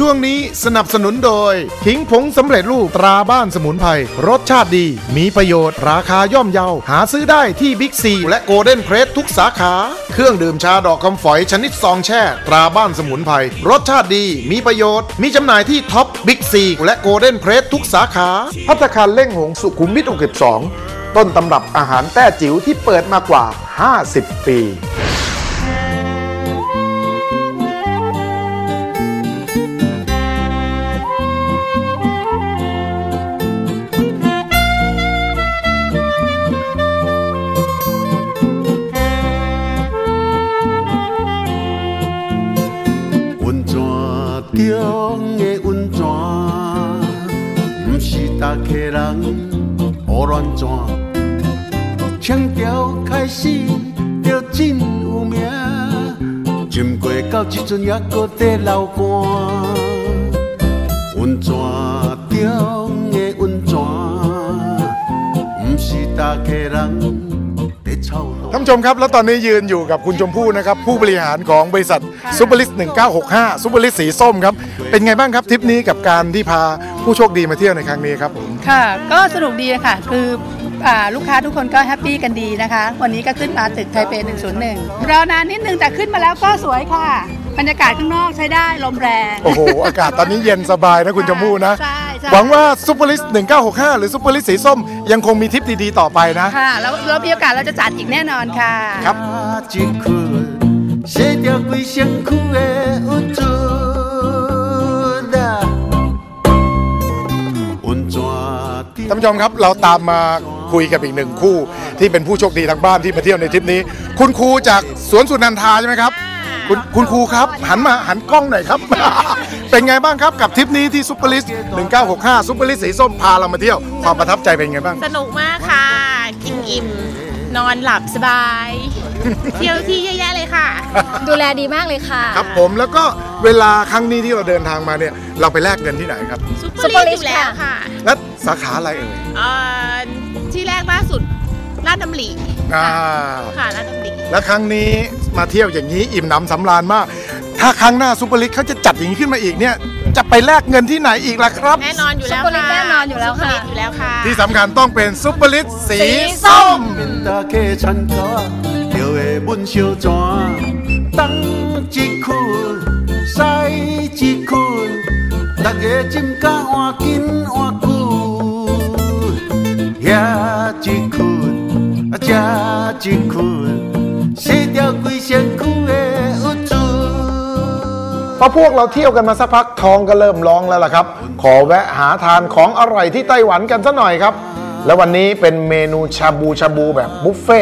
ช่วงนี้สนับสนุนโดย ขิงผงสำเร็จรูปตราบ้านสมุนไพรรสชาติดี มีประโยชน์ ราคาย่อมเยา หาซื้อได้ที่บิ๊กซีและโกลเด้นเพรสทุกสาขา เครื่องดื่มชาดอกคำฝอยชนิดซองแช่ ตราบ้านสมุนไพรรสชาติดี มีประโยชน์ มีจำหน่ายที่ท็อปบิ๊กซีและโกลเด้นเพรสทุกสาขา พัตตาคารเล่งหงสุขุมวิท62ต้นตำรับอาหารแต้จิ๋วที่เปิดมากว่า 50 ปี 大客人胡乱转。腔调开始就真有名，浸过到即阵还搁在流汗。 ท่านผู้ชมครับ แล้วตอนนี้ยืนอยู่กับคุณชมพู่นะครับ ผู้บริหารของบริษัทซูเปอร์ลิส1965ซูเปอร์ลิสสีส้มครับ เป็นไงบ้างครับทริปนี้กับการที่พาผู้โชคดีมาเที่ยวในครั้งนี้ครับผม ค่ะ ก็สนุกดีค่ะ คืออ่าลูกค้าทุกคนก็แฮปปี้กันดีนะคะ วันนี้ก็ขึ้นมาตึกไทเป 101 รอนานนิดนึงแต่ขึ้นมาแล้วก็สวยค่ะ บรรยากาศข้างนอกใช้ได้ลมแรง โอ้โห อากาศตอนนี้เย็นสบายนะคุณชมพู่นะ ใช่ หวังว่าซูเปอร์ลิสต์1965 หรือซูเปอร์ลิสต์สีส้ม ยังคงมีทิปดีๆ ต่อไปนะ ค่ะ แล้วเรามีโอกาสเราจะจัดอีกแน่นอนค่ะ ครับ ท่านผู้ชมครับเราตามมาคุยกับอีกหนึ่งคู่ ที่เป็นผู้โชคดีทางบ้านที่มาเที่ยวในทริปนี้ คุณครูจากสวนสุนันทาใช่ไหมครับ คุณครูครับ หันมาหันกล้องหน่อยครับ เป็นไงบ้างครับกับทริปนี้ที่ซุปเปอร์ลิส1965ซุปเปอร์ลิสสีส้มพาเรามาเที่ยวความประทับใจเป็นไงบ้าง สนุกมากค่ะ กินอิ่ม นอนหลับสบาย เที่ยวที่เยอะแยะเลยค่ะ ดูแลดีมากเลยค่ะ ครับผมแล้วก็เวลาครั้งนี้ที่เราเดินทางมาเนี่ย เราไปแลกเงินที่ไหนครับ ซุปซุปเปเปออร์ร์ลิลิสสอยู่แล้วค่ะ และสาขาอะไรเอ่ยเอ่อที่แรกล่าสุดลาดดำริอ่าค่ะลาดดำริและครั้งนี้มาเที่ยวอย่างนี้อิ่มหนำสำราญมาก ถ้าครั้งหน้าซุปเปอร์ลิสเขาจะจัดอย่างนี้ขึ้นมาอีกเนี่ยจะไปแลกเงินที่ไหนอีกล่ะครับ แน่นอนอยู่แล้ว ซุปเปอร์ลิส ค่ะ แน่นอนอยู่แล้วค่ะ ซุปเปอร์ลิสอยู่แล้วค่ะ ที่สำคัญต้องเป็นซุปเปอร์ลิสสีส้ม 面大客参加，就会阮小泉，东一困，西一困，大家斟甲换紧换久，遐一困，啊这一困， พอพวกเราเที่ยวกันมาสักพักท้องก็เริ่มร้องแล้วล่ะครับ ขอแวะหาทานของอร่อยที่ไต้หวันกันสัหน่อยครับ แล้ววันนี้เป็นเมนูชาบูชาบูแบบบุฟเฟ่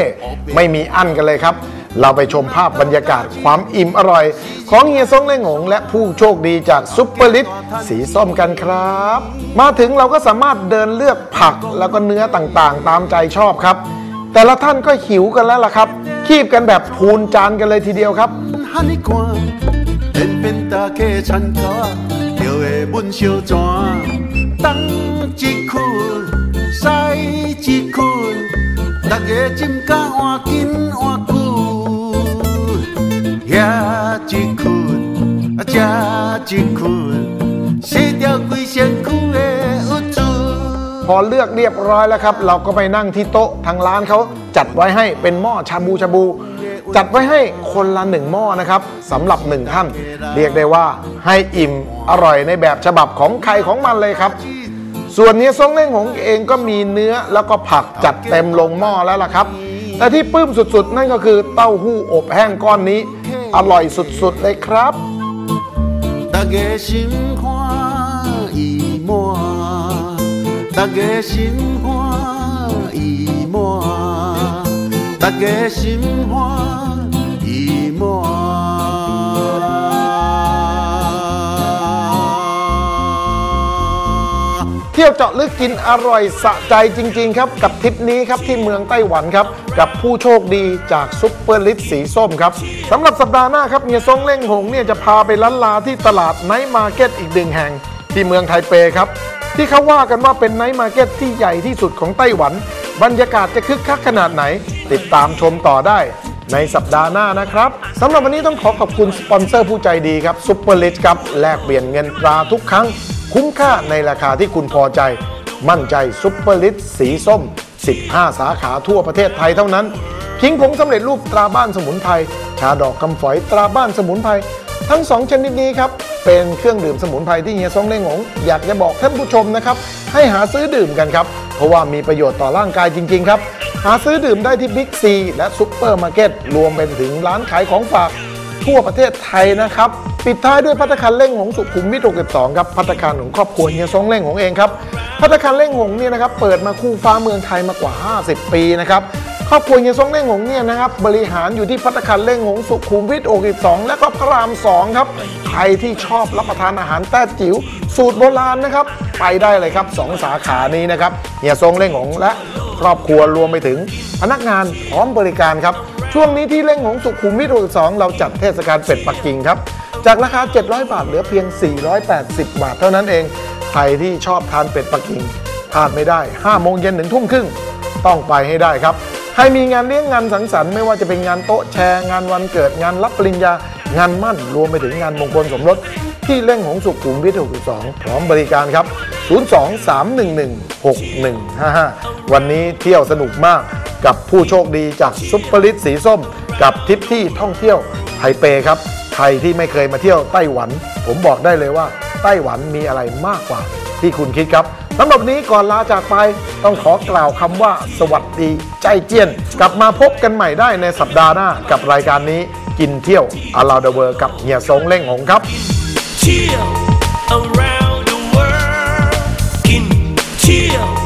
ไม่มีอั้นกันเลยครับ เราไปชมภาพบรรยากาศความอิ่มอร่อย ของเฮียซงเล่งหง และผู้โชคดีจากซุปเปอร์ลิสสีส้มกันครับ มาถึงเราก็สามารถเดินเลือกผักแล้วก็เนื้อต่างๆ ตามใจชอบครับ แต่ละท่านก็หิวกันแล้วล่ะครับ คีบกันแบบพูนจานกันเลยทีเดียวครับ哈 พอเลือกเรียบร้อยแล้วครับ เราก็ไปนั่งที่โต๊ะทางร้านเขาจัดไว้ให้เป็นหม้อชาบูชาบู จัดไว้ให้คนละหนึ่งหม้อนะครับสำหรับหนึ่งท่าน เรียกได้ว่าให้อิ่มอร่อยในแบบฉบับของใครของมันเลยครับ ส่วนเนี้ยซงเล่งหงเองก็มีเนื้อแล้วก็ผักจัดเต็มลงหม้อแล้วล่ะครับ แต่ที่ปลื้มสุดๆ นั่นก็คือเต้าหู้อบแห้งก้อนนี้ อร่อยสุดๆเลยครับ 大家心欢意满， 大家心欢意满，大家心欢意满。 เที่ยวเจาะลึกกินอร่อยสะใจจริง ๆ ครับ กับทริปนี้ครับที่เมืองไต้หวันครับ กับผู้โชคดีจากซุปเปอร์ลิสสีส้มครับสำหรับสัปดาห์หน้าครับเมียซงเล่งหงเนี่ยจะพาไปล้านลาที่ตลาดไนท์มาร์เก็ตอีกหนึ่งแห่ง ที่เมืองไทเปครับ ที่เขาว่ากันว่าเป็นไนท์มาร์เก็ตที่ใหญ่ที่สุดของไต้หวัน บรรยากาศจะคึกคักขนาดไหน ติดตามชมต่อได้ ในสัปดาห์หน้านะครับสำหรับวันนี้ต้องขอขอบคุณสปอนเซอร์ผู้ใจดีครับซุปเปอร์ลิชครับแลกเปลี่ยนเงินตราทุกครั้ง คุ้มค่าในราคาที่คุณพอใจ มั่นใจซุปเปอร์ลิชสีส้ม 15 สาขาทั่วประเทศไทยเท่านั้นขิงผงสำเร็จรูปตราบ้านสมุนไพรชาดอกกำฝอยตราบ้านสมุนไพร ทั้งสองชนิดนี้ครับ เป็นเครื่องดื่มสมุนไพรที่เฮียซงเล่งหงอยากจะบอกท่านผู้ชมนะครับ ให้หาซื้อดื่มกันครับ เพราะว่ามีประโยชน์ต่อร่างกายจริง ๆ ครับ หาซื้อดื่มได้ที่บิ๊กซีและซุปเปอร์มาร์เก็ตรวมไปถึงร้านขายของฝากทั่วประเทศไทยนะครับ ปิดท้ายด้วยพัตตาคารเล่งหงสุขุมวิท62ครับพัตตาคารของครอบครัวเฮียซงเล่งหงเองครับพัตตาคารเล่งหงเนี่ยนะครับเปิดมาคู่ฟ้าเมืองไทยมากว่า 50 ปีนะครับ ครอบครัวเฮียซงเล่งหงเนี่ยนะครับบริหารอยู่ที่พัตคารเล่งหงสุขุมวิท62และก็พระราม2ครับใครที่ชอบรับประทานอาหารแต้จิ๋วสูตรโบราณนะครับไปได้เลยครับสองสาขานี้นะครับเฮียซงเล่งหงและครอบครัวรวมไปถึงพนักงานพร้อมบริการครับช่วงนี้ที่เล่งหงสุขุมวิท62เราจัดเทศกาลเป็ดปักกิ่งครับจากราคา 700 บาทเหลือเพียง 480 บาท เท่านั้นเองใครที่ชอบทานเป็ดปักกิ่งพลาดไม่ได้5โมงเย็นถึงทุ่มครึ่งต้องไปให้ได้ครับ ให้มีงานเลี้ยงงานสังสรรค์ไม่ว่าจะเป็นงานโต๊ะแชร์ งานวันเกิดงานรับปริญญา งานมั่นรวมไปถึงงานมงคลสมรส ที่เล่งหงสุขุมวิท62พร้อมบริการครับ 023116155 วันนี้เที่ยวสนุกมากกับผู้โชคดีจากซุปเปอร์ลิสสีส้ม กับทริปที่ท่องเที่ยวไทเปครับใครที่ไม่เคยมาเที่ยวไต้หวัน ผมบอกได้เลยว่าไต้หวันมีอะไรมากกว่าที่คุณคิดครับ สำหรับนี้ก่อนลาจากไปต้องขอกล่าวคำว่า สวัสดีใจเจียน กลับมาพบกันใหม่ได้ในสัปดาห์หน้ากับรายการนี้กินเที่ยวอาราเดเวอร์กับเฮียสงเล่งหงครับ Chill around the world กินเที่ยว